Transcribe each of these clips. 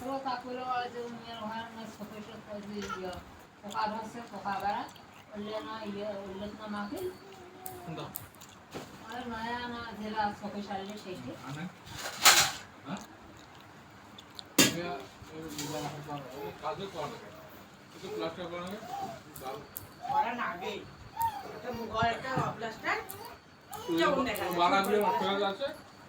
ছোট যে ইয়ে পোকা ধরছে পোকা বেড়া। উঠলে না ইয়ে উঠলে না মাকে আর নয়া না যেটা চোখে সারলে সেইটি আনে। হ্যাঁ? ইয়া এই বুঝা না কাজে করা লাগে একটু প্লাস্টার করা লাগে করার আগে একটা মুগর একটা প্লাস্টার। বাড়া দিয়ে আছে?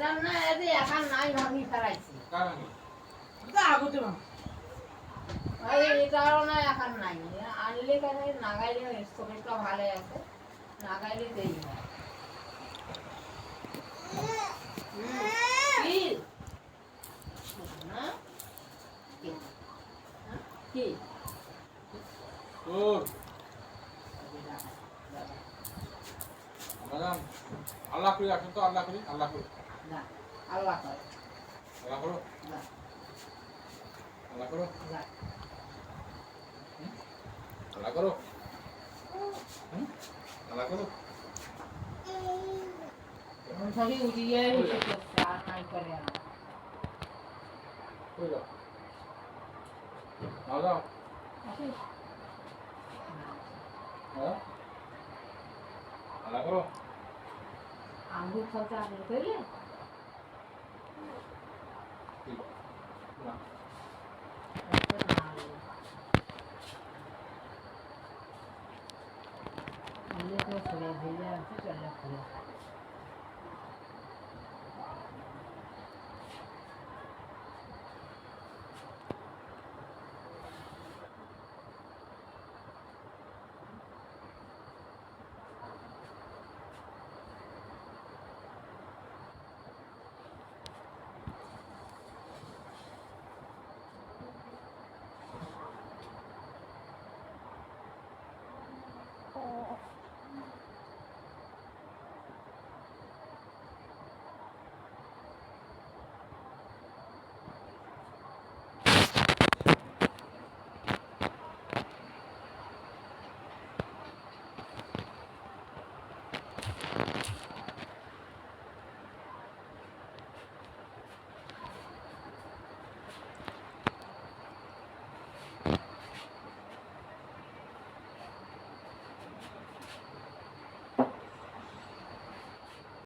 মানে না এতে এখন নাই ভাবি ফেলাইছি। আগতে মা এটাও না এখন নাই। আনলে কেন নাগাইলে স্টোরেজটা ভালো আছে নাগাইলে দেই না। কি? কি? ম্যাডাম আল্লাহ করি আসুন তো আল্লাহ করি আল্লাহ করি না আল্লাহ করে আল্লাহ করো না আল্লাহ করো না আল্লাহ করো হুম? আল্লাহ করো সবই উড়িয়ে উঠে করছে আর নাই করে না কই যাও যাও যাও আসিস? হ্যাঁ আল্লাহ করো আঙ্গুর খাওয়াতে আঙ্গুর করলে? আছে চলে